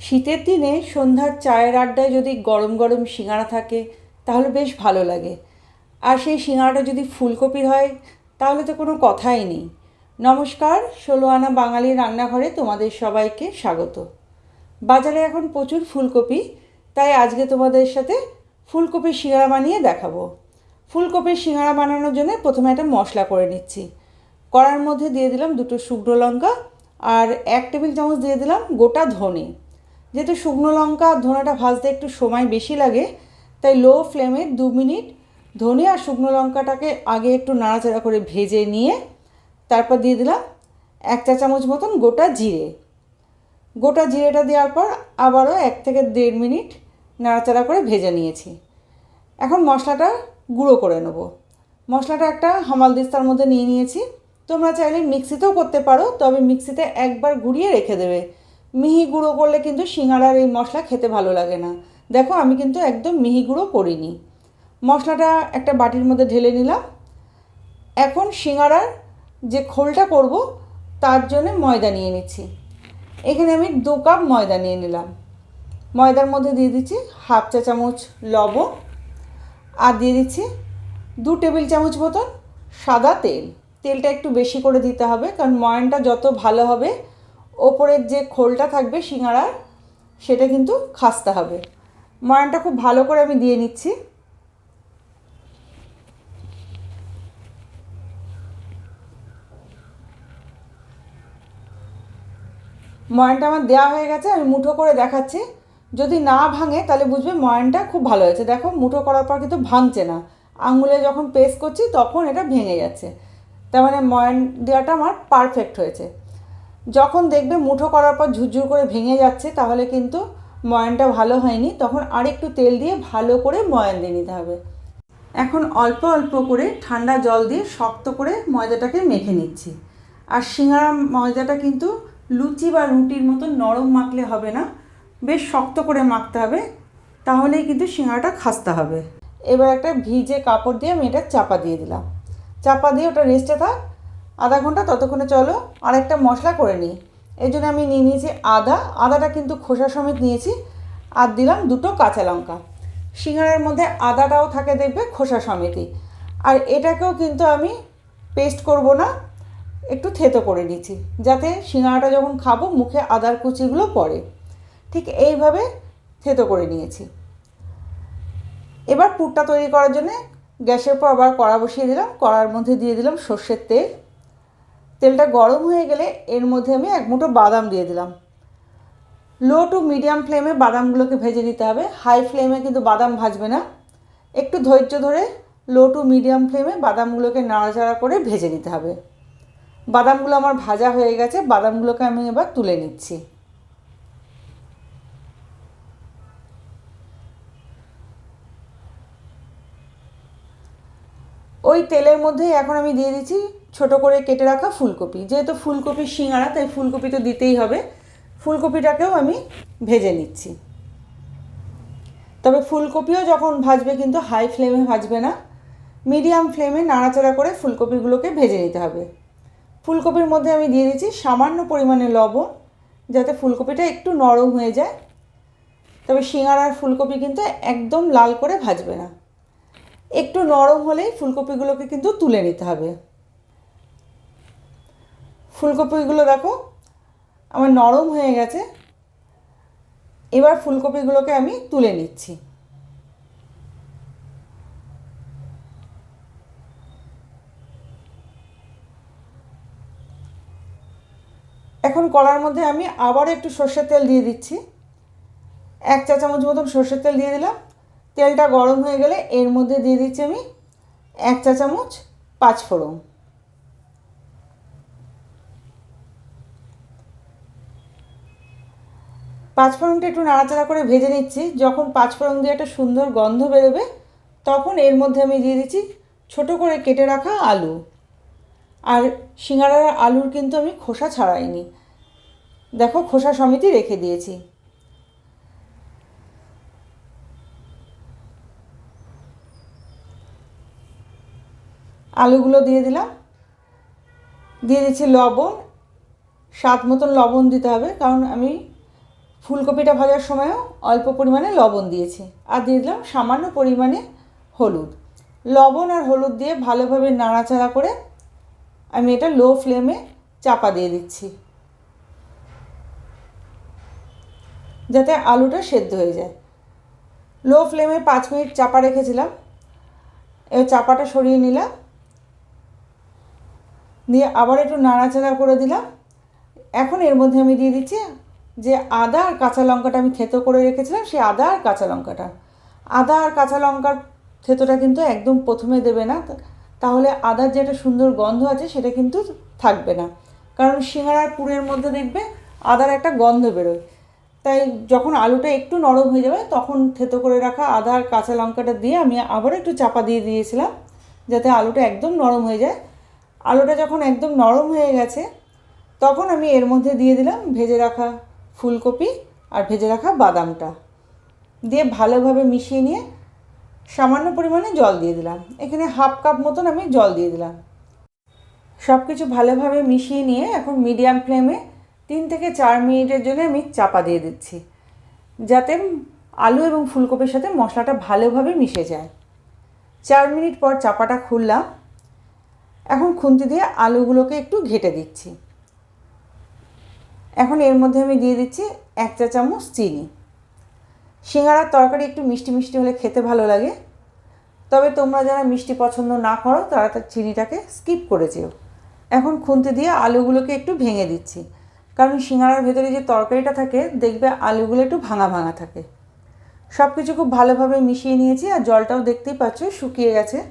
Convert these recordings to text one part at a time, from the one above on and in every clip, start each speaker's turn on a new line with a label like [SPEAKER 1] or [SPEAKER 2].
[SPEAKER 1] শীতের দিনে সন্ধ্যার চায়ের আড্ডায় যদি গরম গরম সিঙাড়া থাকে, তাহলে বেশ ভালো লাগে। আর সেই সিঙাড়াটা যদি ফুলকপির হয়, তাহলে তো কোনো কথাই নেই। নমস্কার ষোলো আনা বাঙালি রান্নাঘরে তোমাদের সবাইকে স্বাগত। বাজারে এখন প্রচুর ফুলকপি, তাই আজকে তোমাদের সাথে ফুলকপির সিঙাড়া বানিয়ে দেখাবো। ফুলকপির সিঙাড়া বানানোর জন্য প্রথমে একটা মশলা করে নিচ্ছি। কড়ার মধ্যে দিয়ে দিলাম দুটো শুকনো লঙ্কা আর এক টেবিল চামচ দিয়ে দিলাম গোটা ধনে। যেহেতু শুকনো লঙ্কা আর ধনেটা ভাজতে একটু সময় বেশি লাগে, তাই লো ফ্লেমে দু মিনিট ধনে আর শুকনো লঙ্কাটাকে আগে একটু নাড়াচাড়া করে ভেজে নিয়ে তারপর দিয়ে দিলাম এক চা চামচ মতন গোটা জিরে। গোটা জিরেটা দেওয়ার পর আবারও এক থেকে দেড় মিনিট নাড়াচাড়া করে ভেজে নিয়েছি। এখন মশলাটা গুঁড়ো করে নেব। মশলাটা একটা হামাল দিস্তার মধ্যে নিয়ে নিয়েছি। তোমরা চাইলে মিক্সিতেও করতে পারো, তবে মিক্সিতে একবার গুঁড়িয়ে রেখে দেবে। মিহি গুঁড়ো করলে কিন্তু সিঙ্গাড়ার এই মশলা খেতে ভালো লাগে না। দেখো, আমি কিন্তু একদম মিহি গুঁড়ো করিনি। মশলাটা একটা বাটির মধ্যে ঢেলে নিলাম। এখন সিঙ্গাড়ার যে খোলটা করব, তার জন্য ময়দা নিয়ে নিচ্ছি। এখানে আমি দু কাপ ময়দা নিয়ে নিলাম। ময়দার মধ্যে দিয়ে দিচ্ছি হাফ চা চামচ লবণ আর দিয়ে দিচ্ছি দু টেবিল চামচ মতন সাদা তেল। তেলটা একটু বেশি করে দিতে হবে, কারণ ময়নটা যত ভালো হবে ওপরের যে খোলটা থাকবে সিঙাড়ার সেটা কিন্তু খাসতে হবে। ময়নটা খুব ভালো করে আমি দিয়ে নিচ্ছি। ময়নটা আমার দেওয়া হয়ে গেছে, আমি মুঠো করে দেখাচ্ছি। যদি না ভাঙে, তাহলে বুঝবে ময়নটা খুব ভালো হয়েছে। দেখো, মুঠো করার পর কিন্তু ভাঙছে না। আঙুলে যখন পেস্ট করছি, তখন এটা ভেঙে যাচ্ছে তার মানে ময়ন দেওয়াটা আমার পারফেক্ট হয়েছে। যখন দেখবে মুঠো করার পর ঝুরঝুর করে ভেঙে যাচ্ছে, তাহলে কিন্তু ময়নটা ভালো হয়নি। তখন আরেকটু তেল দিয়ে ভালো করে ময়ন দিয়ে নিতে হবে। এখন অল্প অল্প করে ঠান্ডা জল দিয়ে শক্ত করে ময়দাটাকে মেখে নিচ্ছি। আর সিঙ্গারা ময়দাটা কিন্তু লুচি বা রুটির মতো নরম মাখলে হবে না, বেশ শক্ত করে মাখতে হবে, তাহলেই কিন্তু সিঙ্গারাটা খাসতে হবে। এবার একটা ভিজে কাপড় দিয়ে আমি এটা চাপা দিয়ে দিলাম। চাপা দিয়ে ওটা রেস্টে থাক আধা ঘণ্টা ততক্ষণে চলো আর একটা মশলা করে নিই। এই জন্য আমি নিয়ে নিয়েছি আদা। আদাটা কিন্তু খোসা সমেত নিয়েছি আর দিলাম দুটো কাঁচা লঙ্কা। সিঙ্গারের মধ্যে আদাটাও থাকে দেখবে খোসা সমেতই। আর এটাকেও কিন্তু আমি পেস্ট করব না, একটু থেতো করে নিচ্ছি, যাতে সিঙ্গারাটা যখন খাব মুখে আদার কুচিগুলো পড়ে। ঠিক এইভাবে থেতো করে নিয়েছি। এবার পুরটা তৈরি করার জন্যে গ্যাসের পর আবার কড়া বসিয়ে দিলাম। কড়ার মধ্যে দিয়ে দিলাম সর্ষের তেল। তেলটা গরম হয়ে গেলে এর মধ্যে আমি এক মুঠো বাদাম দিয়ে দিলাম। লো টু মিডিয়াম ফ্লেমে বাদামগুলোকে ভেজে নিতে হবে। হাই ফ্লেমে কিন্তু বাদাম ভাজবে না। একটু ধৈর্য ধরে লো টু মিডিয়াম ফ্লেমে বাদামগুলোকে নাড়াচাড়া করে ভেজে নিতে হবে। বাদামগুলো আমার ভাজা হয়ে গেছে, বাদামগুলোকে আমি এবার তুলে নিচ্ছি। ওই তেলের মধ্যে এখন আমি দিয়ে দিচ্ছি ছোট করে কেটে রাখা ফুলকপি। যেহেতু ফুলকপির শিঙাড়া তাই ফুলকপি তো দিতেই হবে। ফুলকপিটাকেও আমি ভেজে নিচ্ছি। তবে ফুলকপিও যখন ভাজবে কিন্তু হাই ফ্লেমে ভাজবে না। মিডিয়াম ফ্লেমে নাড়াচাড়া করে ফুলকপিগুলোকে ভেজে নিতে হবে। ফুলকপির মধ্যে আমি দিয়ে দিচ্ছি সামান্য পরিমাণে লবণ, যাতে ফুলকপিটা একটু নরম হয়ে যায়। তবে সিঙাড়ার ফুলকপি কিন্তু একদম লাল করে ভাজবে না। একটু নরম হলেই ফুলকপিগুলোকে কিন্তু তুলে নিতে হবে। ফুলকপিগুলো দেখো, আমার নরম হয়ে গেছে। এবার ফুলকপিগুলোকে আমি তুলে নিচ্ছি। এখন কড়ার মধ্যে আমি আবার একটু সর্ষের তেল দিয়ে দিচ্ছি। এক চা চামচ মতন সর্ষের তেল দিয়ে দিলাম। তেলটা গরম হয়ে গেলে এর মধ্যে দিয়ে দিচ্ছি আমি এক চা চামচ পাঁচফোড়ন। পাঁচফোড়নটা একটু নাড়াচাড়া করে ভেজে নিচ্ছি। যখন পাঁচফোড়ন দিয়ে একটা সুন্দর গন্ধ বেরোবে, তখন এর মধ্যে আমি দিয়ে দিচ্ছি ছোট করে কেটে রাখা আলু। আর সিঙ্গারার আলুর কিন্তু আমি খোসা ছাড়াইনি। দেখো, খোসা সমিতি রেখে দিয়েছি। আলুগুলো দিয়ে দিলাম। দিয়ে দিচ্ছি লবণ। স্বাদ মতন লবণ দিতে হবে, কারণ আমি ফুলকপিটা ভাজার সময়ও অল্প পরিমাণে লবণ দিয়েছি। আর দিয়ে দিলাম সামান্য পরিমাণে হলুদ। লবণ আর হলুদ দিয়ে ভালোভাবে নাড়াচাড়া করে আমি এটা লো ফ্লেমে চাপা দিয়ে দিচ্ছি। যাতে আলুটা সেদ্ধ হয়ে যায়। লো ফ্লেমে পাঁচ মিনিট চাপা রেখেছিলাম। এবার চাপাটা সরিয়ে নিলাম। দিয়ে আবার একটু নাড়াচাড়া করে দিলাম। এখন এর মধ্যে আমি দিয়ে দিচ্ছি যে আদা আর কাঁচা লঙ্কাটা আমি থেতো করে রেখেছিলাম, সেই আদা আর কাঁচা লঙ্কাটা। আদা আর কাঁচা লঙ্কার থেতোটা কিন্তু একদম প্রথমে দেবে না তাহলে আদার যে একটা সুন্দর গন্ধ আছে, সেটা কিন্তু থাকবে না। কারণ সিঙ্গারার পুরের মধ্যে দেখবে আদার একটা গন্ধ বেরোয়। তাই যখন আলুটা একটু নরম হয়ে যাবে, তখন থেতো করে রাখা আদা আর কাঁচা লঙ্কাটা দিয়ে আমি আবার একটু চাপা দিয়ে দিয়েছিলাম, যাতে আলুটা একদম নরম হয়ে যায়। আলুটা যখন একদম নরম হয়ে গেছে, তখন আমি এর মধ্যে দিয়ে দিলাম ভেজে রাখা ফুলকপি আর ভেজে রাখা বাদামটা। দিয়ে ভালোভাবে মিশিয়ে নিয়ে সামান্য পরিমাণে জল দিয়ে দিলাম। এখানে হাফ কাপ মতন আমি জল দিয়ে দিলাম। সব কিছু ভালোভাবে মিশিয়ে নিয়ে এখন মিডিয়াম ফ্লেমে তিন থেকে চার মিনিটের জন্য আমি চাপা দিয়ে দিচ্ছি। যাতে আলু এবং ফুলকপির সাথে মশলাটা ভালোভাবে মিশে যায়। চার মিনিট পর চাপাটা খুললাম। এখন খুন্তি দিয়ে আলুগুলোকে একটু ঘেটে দিচ্ছি। এখন এর মধ্যে আমি দিয়ে দিচ্ছি এক চা চামচ চিনি। সিঙ্গারার তরকারি একটু মিষ্টি মিষ্টি হলে খেতে ভালো লাগে। তবে তোমরা যারা মিষ্টি পছন্দ না করো, তারা তার চিনিটাকে স্কিপ করে যেও। এখন খুন্তি দিয়ে আলুগুলোকে একটু ভেঙে দিচ্ছি। কারণ সিঙ্গারার ভেতরে যে তরকারিটা থাকে, দেখবে আলুগুলো একটু ভাঙা ভাঙা থাকে। সব কিছু খুব ভালোভাবে মিশিয়ে নিয়েছি আর জলটাও দেখতেই পাচ্ছ, শুকিয়ে গেছে।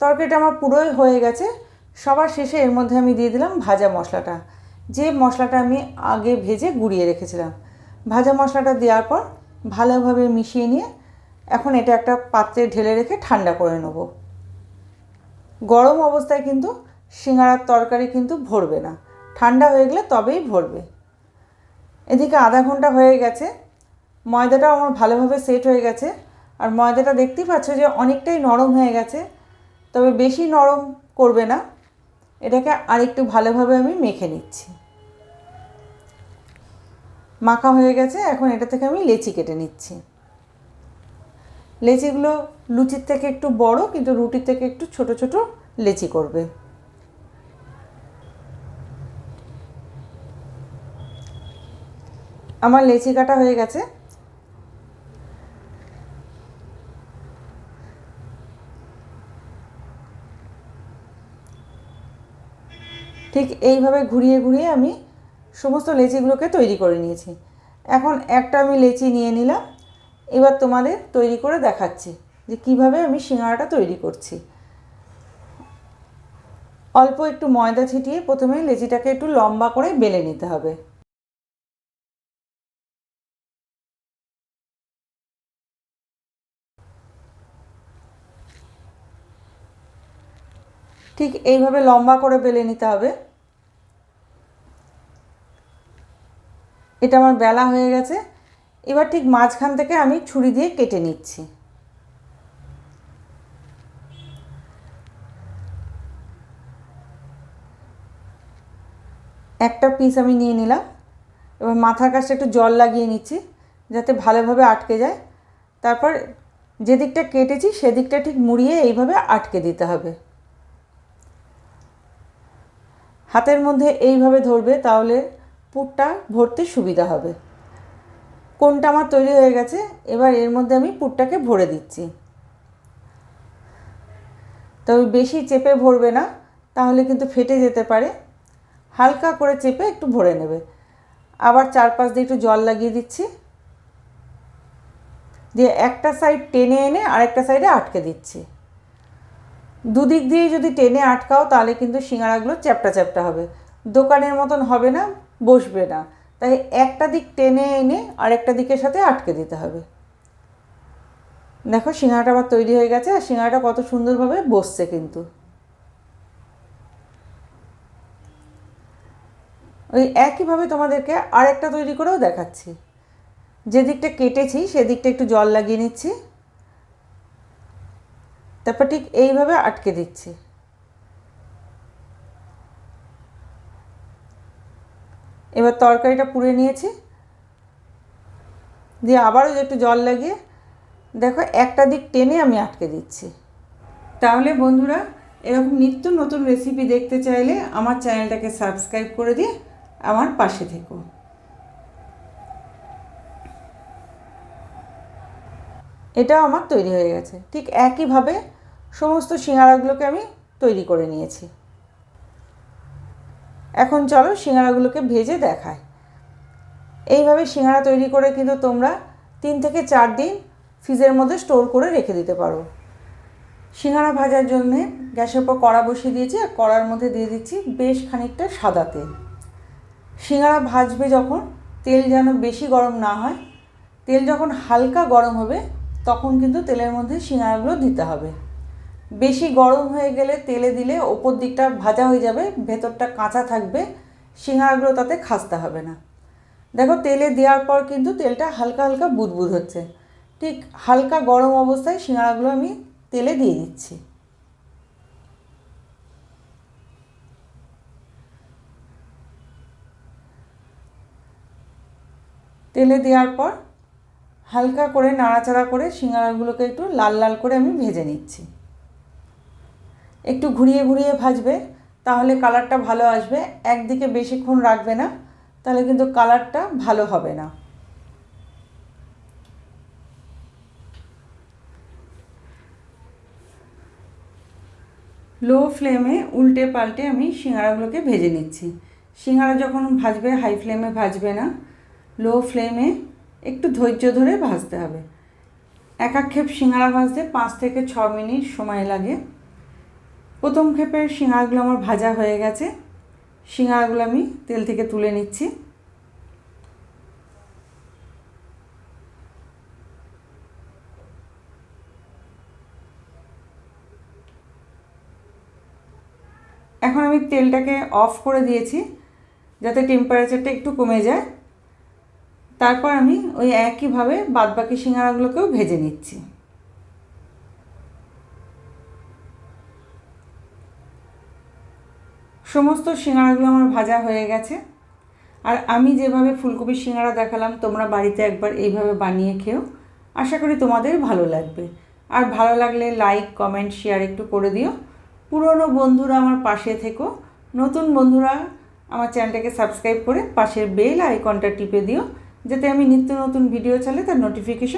[SPEAKER 1] তরকারিটা আমার পুরোই হয়ে গেছে। সবার শেষে এর মধ্যে আমি দিয়ে দিলাম ভাজা মশলাটা। মশলাটা আমি আগে ভেজে গুঁড়িয়ে রেখেছিলাম। ভাজা মশলাটা দেওয়ার পর ভালোভাবে মিশিয়ে নিয়ে এখন এটা একটা পাত্রে ঢেলে রেখে ঠান্ডা করে নেব। গরম অবস্থায় কিন্তু সিঙ্গারার তরকারি কিন্তু ভরবে না। ঠান্ডা হয়ে গেলে তবেই ভরবে। এদিকে আধা ঘণ্টা হয়ে গেছে। ময়দাটাও আমার ভালোভাবে সেট হয়ে গেছে। আর ময়দাটা দেখতেই পাচ্ছ যে অনেকটাই নরম হয়ে গেছে। তবে বেশি নরম করবে না। এটাকে আরেকটু ভালোভাবে আমি মেখে নিচ্ছি। মাখা হয়ে গেছে, এখন এটা থেকে আমি লেচি কেটে নিচ্ছি। লেচিগুলো লুচির থেকে একটু বড়, কিন্তু রুটির থেকে একটু ছোট ছোট লেচি করবে। আমার লেচি কাটা হয়ে গেছে। ঠিক এইভাবে ঘুরিয়ে ঘুরিয়ে আমি সমস্ত লেচিগুলোকে তৈরি করে নিয়েছি। এখন একটা আমি লেচি নিয়ে নিলাম। এবার তোমাদের তৈরি করে দেখাচ্ছি যে কীভাবে আমি সিঙ্গারাটা তৈরি করছি। অল্প একটু ময়দা ছিটিয়ে প্রথমে লেচিটাকে একটু লম্বা করে বেলে নিতে হবে। ঠিক এইভাবে লম্বা করে বেলে নিতে হবে। এটা আমার বেলা হয়ে গেছে। এবার ঠিক মাঝখান থেকে আমি ছুরি দিয়ে কেটে নিচ্ছি। একটা পিস আমি নিয়ে নিলাম। এবার মাথার কাছে একটু জল লাগিয়ে নিচ্ছি, যাতে ভালোভাবে আটকে যায়। তারপর যে দিকটা কেটেছি সেদিকটা ঠিক মুড়িয়ে এইভাবে আটকে দিতে হবে। হাতের মধ্যে এইভাবে ধরবে, তাহলে পুরটা ভরতে সুবিধা হবে। কোনটা আমার তৈরি হয়ে গেছে, এবার এর মধ্যে আমি পুরটাকে ভরে দিচ্ছি। তবে বেশি চেপে ভরবে না, তাহলে কিন্তু ফেটে যেতে পারে। হালকা করে চেপে একটু ভরে নেবে। আবার চারপাশ দিয়ে একটু জল লাগিয়ে দিচ্ছি। দিয়ে একটা সাইড টেনে এনে আরেকটা সাইডে আটকে দিচ্ছি। দুদিক দিয়ে যদি টেনে আটকাও, তাহলে কিন্তু সিঙ্গারাগুলো চ্যাপটা চ্যাপটা হবে। দোকানের মতন হবে না বসবে না। তাই একটা দিক টেনে এনে আরেকটা দিকের সাথে আটকে দিতে হবে। দেখো, সিঙ্গারাটা আবার তৈরি হয়ে গেছে আর সিঙ্গারাটা কত সুন্দরভাবে বসছে কিন্তু। ওই একইভাবে তোমাদেরকে আরেকটা তৈরি করেও দেখাচ্ছি। যে দিকটা কেটেছি সেদিকটা একটু জল লাগিয়ে নিচ্ছি। তারপর ঠিক এইভাবে আটকে দিচ্ছি। এবার তরকারিটা পুড়ে নিয়েছি। দিয়ে আবারও একটু জল লাগিয়ে, দেখো একটা দিক টেনে আমি আটকে দিচ্ছি। তাহলে বন্ধুরা, এরকম নিত্য নতুন রেসিপি দেখতে চাইলে আমার চ্যানেলটাকে সাবস্ক্রাইব করে দিয়ে আমার পাশে থেকো। এটাও আমার তৈরি হয়ে গেছে। ঠিক একইভাবে সমস্ত সিঙ্গারাগুলোকে আমি তৈরি করে নিয়েছি। এখন চলো সিঙ্গারাগুলোকে ভেজে দেখায় এইভাবে সিঙ্গারা তৈরি করে কিন্তু তোমরা তিন থেকে চার দিন ফ্রিজের মধ্যে স্টোর করে রেখে দিতে পারো। সিঙ্গারা ভাজার জন্যে গ্যাসের উপর কড়া বসিয়ে দিয়েছি আর কড়ার মধ্যে দিয়ে দিচ্ছি বেশ খানিকটা সাদা তেল। সিঙ্গারা ভাজবে যখন তেল যেন বেশি গরম না হয়, তেল যখন হালকা গরম হবে, তখন কিন্তু তেলের মধ্যে সিঙ্গারাগুলো দিতে হবে। বেশি গরম হয়ে গেলে তেলে দিলে ওপর দিকটা ভাজা হয়ে যাবে, ভেতরটা কাঁচা থাকবে সিঙ্গারাগুলো তাতে খাসতে হবে না। দেখো, তেলে দেওয়ার পর কিন্তু তেলটা হালকা হালকা বুদবুদ হচ্ছে। ঠিক হালকা গরম অবস্থায় সিঙ্গারাগুলো আমি তেলে দিয়ে দিচ্ছি। তেলে দেওয়ার পর হালকা করে নাড়াচাড়া করে সিঙ্গারাগুলোকে একটু লাল লাল করে আমি ভেজে নিচ্ছি। একটু ঘুরিয়ে ঘুরিয়ে ভাজবে, তাহলে কালারটা ভালো আসবে। একদিকে বেশিক্ষণ রাখবে না, তাহলে কিন্তু কালারটা ভালো হবে না। লো ফ্লেমে উল্টে পাল্টে আমি সিঙ্গারাগুলোকে ভেজে নিচ্ছি। সিঙ্গারা যখন ভাজবে, হাই ফ্লেমে ভাজবে না, লো ফ্লেমে একটু ধৈর্য ধরে ভাজতে হবে। এক এক সিঙ্গারা ভাজতে পাঁচ থেকে ছ মিনিট সময় লাগে। প্রথম ক্ষেপের শিঙাগুলো আমার ভাজা হয়ে গেছে। সিঙ্গারাগুলো আমি তেল থেকে তুলে নিচ্ছি। এখন আমি তেলটাকে অফ করে দিয়েছি, যাতে টেম্পারেচারটা একটু কমে যায়। তারপর আমি ওই একইভাবে বাদবাকি সিঙ্গারাগুলোকেও ভেজে নিচ্ছি। সমস্ত সিঙ্গারাগুলো আমার ভাজা হয়ে গেছে। আর আমি যেভাবে ফুলকপির সিঙ্গারা দেখালাম, তোমরা বাড়িতে একবার এইভাবে বানিয়ে খেও। আশা করি তোমাদের ভালো লাগবে। আর ভালো লাগলে লাইক কমেন্ট শেয়ার একটু করে দিও। পুরনো বন্ধুরা আমার পাশে থেকো। নতুন বন্ধুরা আমার চ্যানেলটাকে সাবস্ক্রাইব করে পাশের বেল আইকনটা টিপে দিও, যাতে আমি নিত্য নতুন ভিডিও চালে তার নোটিফিকেশন